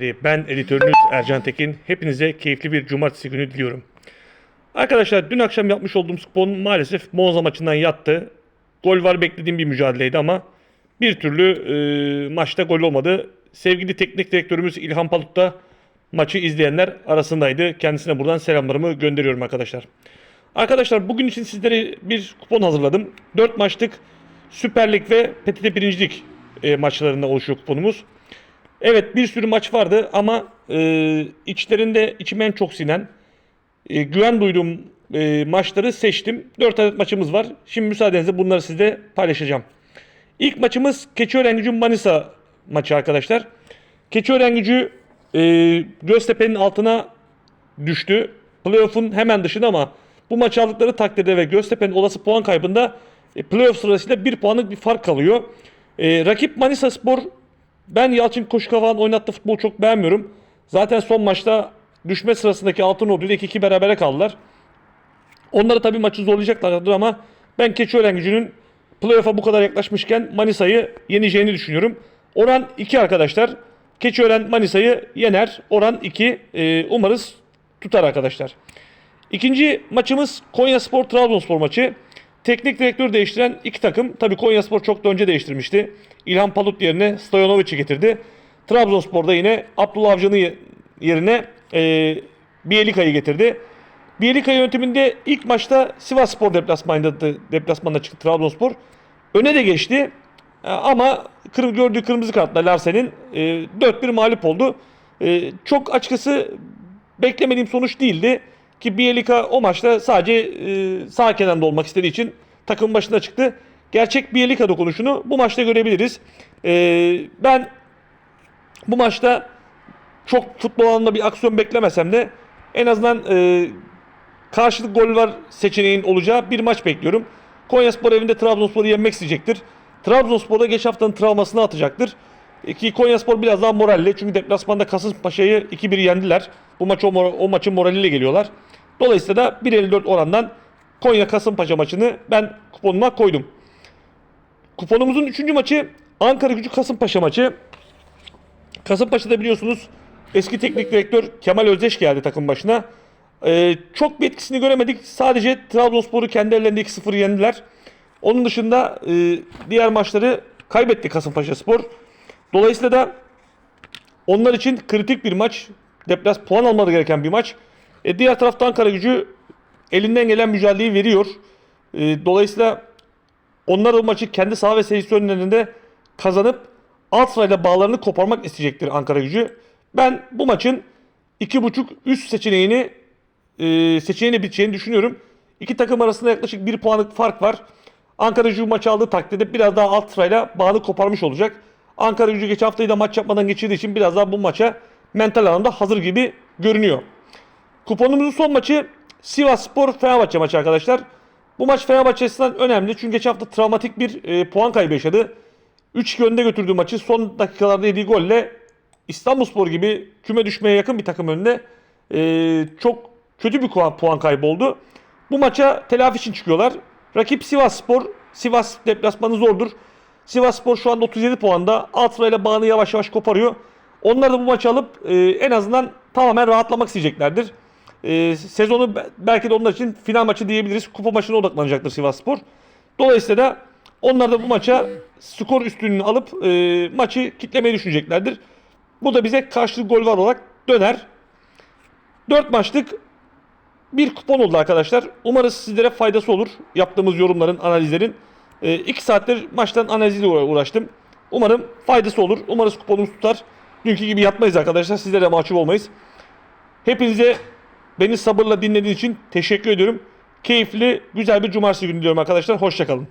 Ben editörünüz Ercan Tekin. Hepinize keyifli bir cumartesi günü diliyorum. Arkadaşlar dün akşam yapmış olduğum kupon maalesef Monza maçından yattı. Gol var beklediğim bir mücadeleydi ama bir türlü e, maçta gol olmadı. Sevgili teknik direktörümüz İlhan Palut da maçı izleyenler arasındaydı. Kendisine buradan selamlarımı gönderiyorum arkadaşlar. Arkadaşlar bugün için sizlere bir kupon hazırladım. 4 maçlık Süper Lig ve PTT 1. Lig e, maçlarında oluşuyor kuponumuz. Evet bir sürü maç vardı ama e, içlerinde içime en çok sinen e, güven duyduğum e, maçları seçtim. 4 adet maçımız var. Şimdi müsaadenizle bunları sizle paylaşacağım. İlk maçımız Keçiören Gücü Manisa maçı arkadaşlar. Keçiören Gücü e, Göztepe'nin altına düştü. Playoff'un hemen dışında ama bu maçı aldıkları takdirde ve Göztepe'nin olası puan kaybında e, playoff sırasıyla 1 puanlık bir fark kalıyor. E, rakip Manisa Spor ben Yalçın Koşukavak'ın oynattığı futbolu çok beğenmiyorum. Zaten son maçta düşme sırasındaki Altınordu ile 2-2 berabere kaldılar. Onları tabii maçı zorlayacaklardır ama ben Keçiören gücünün playoff'a bu kadar yaklaşmışken Manisa'yı yeneceğini düşünüyorum. Oran 2 arkadaşlar. Keçiören Manisa'yı yener. Oran 2. Ee, umarız tutar arkadaşlar. İkinci maçımız Konya Spor Trabzonspor maçı. Teknik direktör değiştiren iki takım. Tabii Konya Spor çok da önce değiştirmişti. İlhan Palut yerine Stojanovic'i getirdi. Trabzonspor'da yine Abdullah Avcı'nın ye- yerine e, Bielika'yı getirdi. Bielika yönetiminde ilk maçta Sivas Spor deplasmanında, deplasmanına çıktı Trabzonspor. Öne de geçti. E, Ama kır, gördüğü kırmızı kartla Larsen'in e, 4-1 mağlup oldu. E, çok açıkçası beklemediğim sonuç değildi. Ki Bielika o maçta sadece e, sağ kenarında olmak istediği için takım başına çıktı. Gerçek Bielika dokunuşunu bu maçta görebiliriz. E, ben bu maçta çok futbol alanında bir aksiyon beklemesem de en azından e, karşılık gol var seçeneğin olacağı bir maç bekliyorum. Konyaspor evinde Trabzonspor'u yenmek isteyecektir. Trabzonspor'da geç haftanın travmasını atacaktır. E, Ki Konyaspor biraz daha moralli. Çünkü deplasmanda Kasımpaşa'yı 2-1 yendiler. Bu maç o, o maçın moraliyle geliyorlar. Dolayısıyla da 1.54 orandan Konya Kasımpaşa maçını ben kuponuma koydum. Kuponumuzun 3. maçı Ankara Gücü Kasımpaşa maçı. Kasımpaşa'da biliyorsunuz eski teknik direktör Kemal Özdeş geldi takım başına. Ee, çok bir etkisini göremedik. Sadece Trabzonspor'u kendi ellerinde 2-0 yendiler. Onun dışında e, diğer maçları kaybetti Kasımpaşa Spor. Dolayısıyla da onlar için kritik bir maç. Deplas puan almaları gereken bir maç. E, diğer tarafta Ankara gücü elinden gelen mücadeleyi veriyor. E, dolayısıyla onlar o maçı kendi saha ve seyirci önlerinde kazanıp alt sırayla bağlarını koparmak isteyecektir Ankara gücü. Ben bu maçın 2.5 üst seçeneğini e, seçeneğine biteceğini düşünüyorum. İki takım arasında yaklaşık 1 puanlık fark var. Ankara gücü maçı aldığı takdirde biraz daha alt sırayla bağını koparmış olacak. Ankara gücü geçen haftayı da maç yapmadan geçirdiği için biraz daha bu maça mental anlamda hazır gibi görünüyor. Kuponumuzun son maçı Sivas Spor Fenerbahçe maçı arkadaşlar. Bu maç Fenerbahçe açısından önemli çünkü geçen hafta travmatik bir e, puan kaybı yaşadı. 3-2 önde maçı son dakikalarda yediği golle İstanbulspor gibi küme düşmeye yakın bir takım önünde e, çok kötü bir puan, puan kaybı oldu. Bu maça telafi için çıkıyorlar. Rakip Sivas Spor. Sivas deplasmanı zordur. Sivas Spor şu anda 37 puanda. Alt sırayla bağını yavaş yavaş koparıyor. Onlar da bu maçı alıp e, en azından tamamen rahatlamak isteyeceklerdir. E, sezonu be- belki de onlar için final maçı diyebiliriz. Kupa maçına odaklanacaktır Sivas Spor. Dolayısıyla da onlar da bu maça skor üstünlüğünü alıp e, maçı kitlemeyi düşüneceklerdir. Bu da bize karşılık gol var olarak döner. 4 maçlık bir kupon oldu arkadaşlar. Umarız sizlere faydası olur. Yaptığımız yorumların, analizlerin. 2 saattir maçtan analiziyle uğra- uğraştım. Umarım faydası olur. Umarız kuponumuz tutar. Dünkü gibi yatmayız arkadaşlar. Sizlere mahcup olmayız. Hepinize beni sabırla dinlediğiniz için teşekkür ediyorum. Keyifli, güzel bir cumartesi günü diliyorum arkadaşlar. Hoşçakalın.